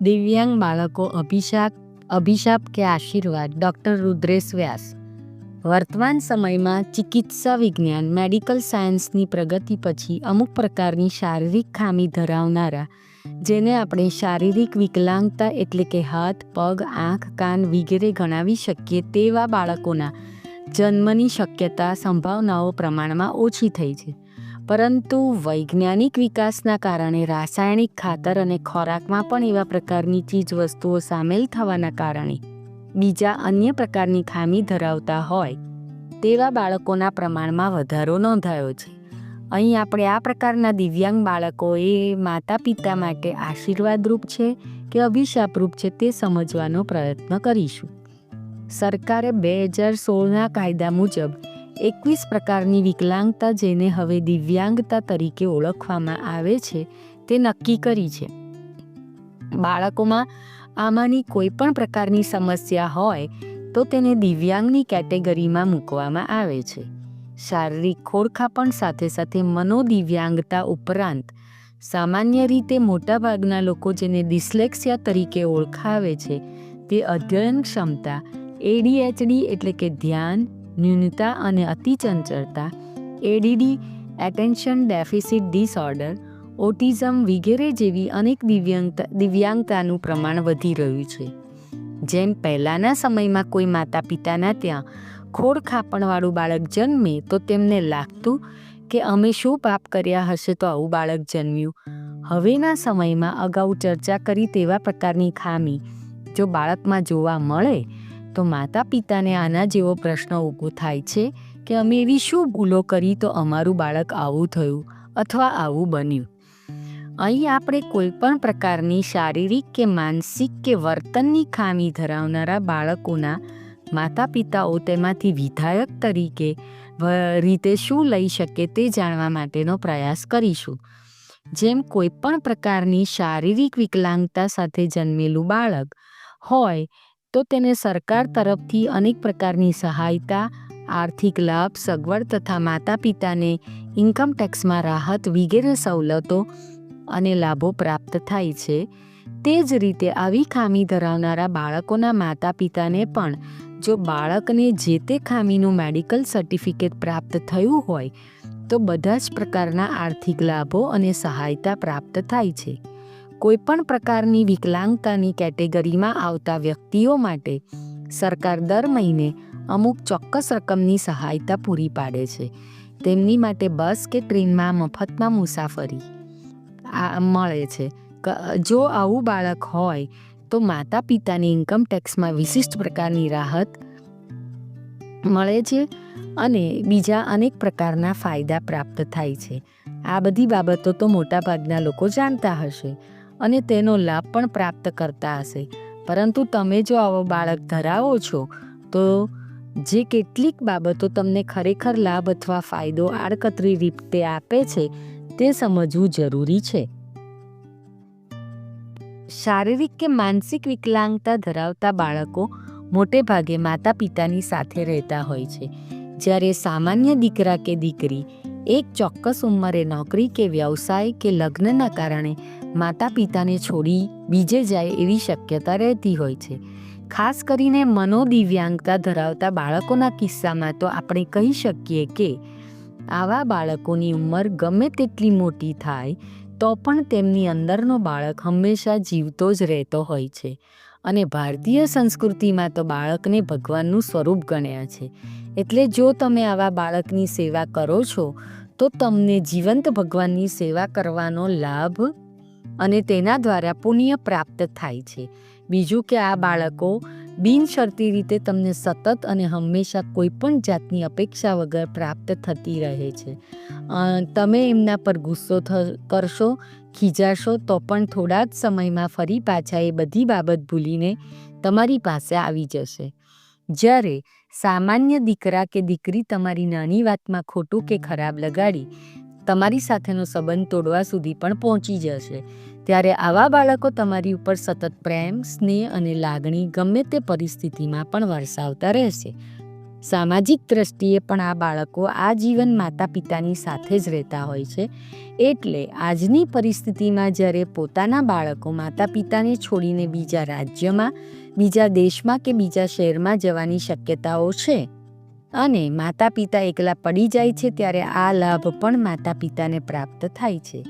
દિવ્યાંગ બાળકો અભિશાપ અભિશાપ કે આશીર્વાદ, ડૉક્ટર રુદ્રેશ વ્યાસ. વર્તમાન સમયમાં ચિકિત્સા વિજ્ઞાન, મેડિકલ સાયન્સની પ્રગતિ પછી અમુક પ્રકારની શારીરિક ખામી ધરાવનારા, જેને આપણે શારીરિક વિકલાંગતા એટલે કે હાથ, પગ, આંખ, કાન વગેરે ગણાવી શકીએ તેવા બાળકોના જન્મની શક્યતા, સંભાવનાઓ પ્રમાણમાં ઓછી થઈ છે. પરંતુ વૈજ્ઞાનિક વિકાસના કારણે રાસાયણિક ખાતર અને ખોરાકમાં પણ એવા પ્રકારની ચીજવસ્તુઓ સામેલ થવાના કારણે બીજા અન્ય પ્રકારની ખામી ધરાવતા હોય તેવા બાળકોના પ્રમાણમાં વધારો નોંધાયો છે. અહીં આપણે આ પ્રકારના દિવ્યાંગ બાળકો એ માતા પિતા માટે આશીર્વાદરૂપ છે કે અભિશાપરૂપ છે તે સમજવાનો પ્રયત્ન કરીશું. સરકારે બે હજાર સોળના કાયદા મુજબ એકવીસ પ્રકારની વિકલાંગતા જેને હવે દિવ્યાંગતા તરીકે ઓળખવામાં આવે છે, તે નક્કી કરી છે. બાળકોમાં આમાંની કોઈ પણ પ્રકારની સમસ્યા હોય, તો તેને દિવ્યાંગની કેટેગરીમાં મૂકવામાં આવે છે. શારીરિક ખોડખાપણ સાથે સાથે મનોદિવ્યાંગતા ઉપરાંત, સામાન્ય રીતે મોટાભાગના લોકો જેને ડિસ્લેક્સિયા તરીકે ઓળખાવે છે, તે અધ્યયન ક્ષમતા એડીએચડી એટલે કે ધ્યાન ન્યૂનતા અને અતિચંચળતા ADD attention deficit disorder autism વગેરે જેવી અનેક દિવ્યાંગતા દિવ્યાંગતાનું પ્રમાણ વધી રહ્યું છે. જેમ પહેલાંના સમયમાં કોઈ માતા પિતાના ત્યાં ખોડ ખાપણવાળું બાળક જન્મે તો તેમને લાગતું કે અમે શું પાપ કર્યા હશે તો આવું બાળક જન્મ્યું. હવેના સમયમાં અગાઉ ચર્ચા કરી તેવા પ્રકારની ખામી જો બાળકમાં જોવા મળે તો માતા પિતાને આના જેવો પ્રશ્ન ઊભો થાય છે કે અમે એવી શું ભૂલો કરી તો અમારું બાળક આવું થયું અથવા આવું બન્યું? અહીં આપણે કોઈ પણ પ્રકારની શારીરિક કે માનસિક કે વર્તનની ખામી ધરાવનારા બાળકોના માતા પિતાઓ તેમાંથી વિધાયક તરીકે રીતે શું લઈ શકે તે જાણવા માટેનો પ્રયાસ કરીશું. જેમ કોઈ પણ પ્રકારની શારીરિક વિકલાંગતા સાથે જન્મેલું બાળક હોય તો તેને સરકાર તરફથી અનેક પ્રકારની સહાયતા, આર્થિક લાભ, સગવડ તથા માતા પિતાને ઇન્કમ ટેક્સમાં રાહત વગેરે સવલતો અને લાભો પ્રાપ્ત થાય છે. તે જ રીતે આવી ખામી ધરાવનારા બાળકોના માતા પિતાને પણ જો બાળકને જે તે ખામીનું મેડિકલ સર્ટિફિકેટ પ્રાપ્ત થયું હોય, તો બધા જ પ્રકારના આર્થિક લાભો અને સહાયતા પ્રાપ્ત થાય છે. કોઈપણ પ્રકારની વિકલાંગતાની કેટેગરીમાં આવતા વ્યક્તિઓ માટે સરકાર દર મહિને અમુક ચોક્કસ રકમની સહાયતા પૂરી પાડે છે. તેમની માટે બસ કે ટ્રેનમાં મફતમાં મુસાફરી આ મળે છે. જો આવું બાળક હોય તો માતા પિતાની ઇન્કમ ટેક્સમાં વિશિષ્ટ પ્રકારની રાહત મળે છે અને બીજા અનેક પ્રકારના ફાયદા પ્રાપ્ત થાય છે. આ બધી બાબતો તો મોટાભાગના લોકો જાણતા હશે. અને તેનો લાભ પણ પ્રાપ્ત કરતા હશે. પરંતુ તમે જો આવો બાળક ધરાવો છો, તો જે કેટલીક બાબતો તમને ખરેખર લાભ અથવા ફાયદો આડકતરી રીતે આપે છે, તે સમજવું જરૂરી છે. શારીરિક કે માનસિક વિકલાંગતા ધરાવતા બાળકો મોટે ભાગે માતા પિતાની સાથે રહેતા હોય છે. જ્યારે સામાન્ય દીકરા કે દીકરી એક ચોક્કસ ઉંમરે નોકરી કે વ્યવસાય કે લગ્નના કારણે માતા પિતાને છોડી બીજે જાય એવી શક્યતા રહેતી હોય છે. ખાસ કરીને મનોદિવ્યાંગતા ધરાવતા બાળકોના કિસ્સામાં તો આપણે કહી શકીએ કે આવા બાળકોની ઉંમર ગમે તેટલી મોટી થાય, તો પણ તેમની અંદરનો બાળક હંમેશા જીવતો જ રહેતો હોય છે. અને ભારતીય સંસ્કૃતિમાં તો બાળકને ભગવાનનું સ્વરૂપ ગણ્યા છે. એટલે જો તમે આવા બાળકની સેવા કરો છો, તો તમને જીવંત ભગવાનની સેવા કરવાનો લાભ અને તેના દ્વારા પુણ્ય પ્રાપ્ત થાય છે. બીજું કે આ બાળકો બિનશરતી રીતે તમને સતત અને હંમેશા કોઈ પણ જાતની અપેક્ષા વગર પ્રાપ્ત થતી રહે છે. તમે એમના પર ગુસ્સો કરશો, ખીજાશો, તો પણ થોડા જ સમયમાં ફરી પાછા એ બધી બાબત ભૂલીને તમારી પાસે આવી જશે. જ્યારે સામાન્ય દીકરા કે દીકરી તમારી નાની વાતમાં ખોટું કે ખરાબ લગાડી તમારી સાથેનો સંબંધ તોડવા સુધી પણ પહોંચી જશે. ત્યારે આવા બાળકો તમારી ઉપર સતત પ્રેમ, સ્નેહ અને લાગણી ગમે તે પરિસ્થિતિમાં પણ વરસાવતા રહેશે. સામાજિક દ્રષ્ટિએ પણ આ બાળકો આજીવન માતા પિતાની સાથે જ રહેતા હોય છે. એટલે આજની પરિસ્થિતિમાં જ્યારે પોતાના બાળકો માતા પિતાને છોડીને બીજા રાજ્યમાં, બીજા દેશમાં કે બીજા શહેરમાં જવાની શક્યતાઓ છે? અને માતા પિતા એકલા પડી જાય છે ત્યારે આ લાભ પણ માતા પિતાને પ્રાપ્ત થાય છે.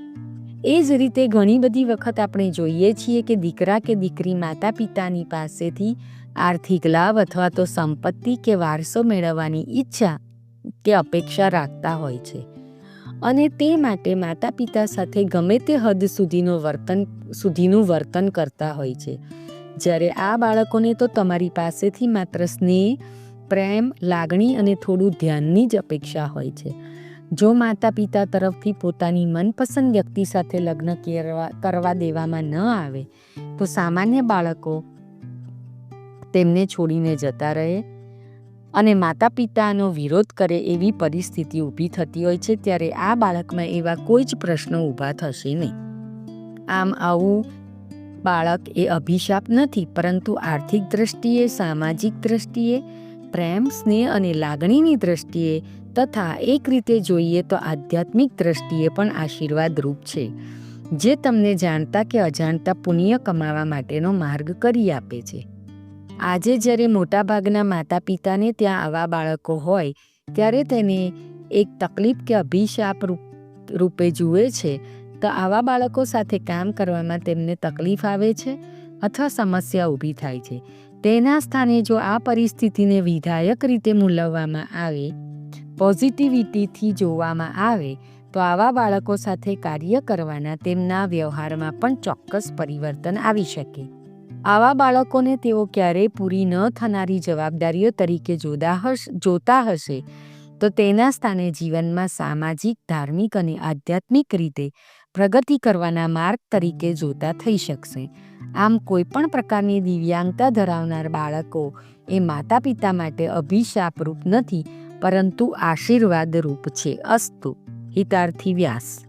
એ જ રીતે ઘણી બધી વખત આપણે જોઈએ છીએ કે દીકરા કે દીકરી માતા પિતાની પાસેથી આર્થિક લાભ અથવા તો સંપત્તિ કે વારસો મેળવવાની ઈચ્છા કે અપેક્ષા રાખતા હોય છે. અને તે માટે માતા પિતા સાથે ગમે તે હદ સુધીનું વર્તન સુધીનું વર્તન કરતા હોય છે. જ્યારે આ બાળકોને તો તમારી પાસેથી માત્ર સ્નેહ પ્રેમ, લાગણી અને થોડું ધ્યાનની જ અપેક્ષા હોય છે. જો માતા પિતા તરફથી પોતાની મનપસંદ વ્યક્તિ સાથે લગ્ન કરવા કરવા દેવામાં ન આવે, તો સામાન્ય બાળકો તેમને છોડીને જતા રહે અને માતા પિતાનો વિરોધ કરે એવી પરિસ્થિતિ ઊભી થતી હોય છે, ત્યારે આ બાળકમાં એવા કોઈ જ પ્રશ્નો ઊભા થશે નહીં. આમ આવું બાળક એ અભિશાપ નથી, પરંતુ આર્થિક દ્રષ્ટિએ, સામાજિક દ્રષ્ટિએ પ્રેમ, સ્નેહ અને લાગણીની દ્રષ્ટિએ તથા એક રીતે જોઈએ તો આધ્યાત્મિક દ્રષ્ટિએ પણ આશીર્વાદરૂપ છે, જે તમને જાણતા કે અજાણતા પુણ્ય કમાવા માટેનો માર્ગ કરી આપે છે. આજે જ્યારે મોટાભાગના માતા પિતાને ત્યાં આવા બાળકો હોય, ત્યારે તેને એક તકલીફ કે અભિશાપ રૂપ જુએ છે, તો આવા બાળકો સાથે કામ કરવામાં તેમને તકલીફ આવે છે અથવા સમસ્યા ઊભી થાય છે. તેના સ્થાને જો આ પરિસ્થિતિને વિધાયક રીતે મૂલવવામાં આવે, પોઝિટિવિટીથી જોવામાં આવે, તો આવા બાળકો સાથે કાર્ય કરવાના તેમના વ્યવહારમાં પણ ચોક્કસ પરિવર્તન આવી શકે. આવા બાળકોને તેઓ ક્યારેય પૂરી ન થનારી જવાબદારીઓ તરીકે જોતા હશે જોતા હશે, તો તેના સ્થાને જીવનમાં સામાજિક, ધાર્મિક અને આધ્યાત્મિક રીતે પ્રગતિ કરવાના માર્ગ તરીકે જોતા થઈ શકશે. આમ કોઈ પણ પ્રકારની દિવ્યાંગતા ધરાવનાર બાળકો એ માતા પિતા માટે અભિશાપરૂપ નથી, પરંતુ આશીર્વાદરૂપ છે. અસ્તુ. હિતાર્થી વ્યાસ.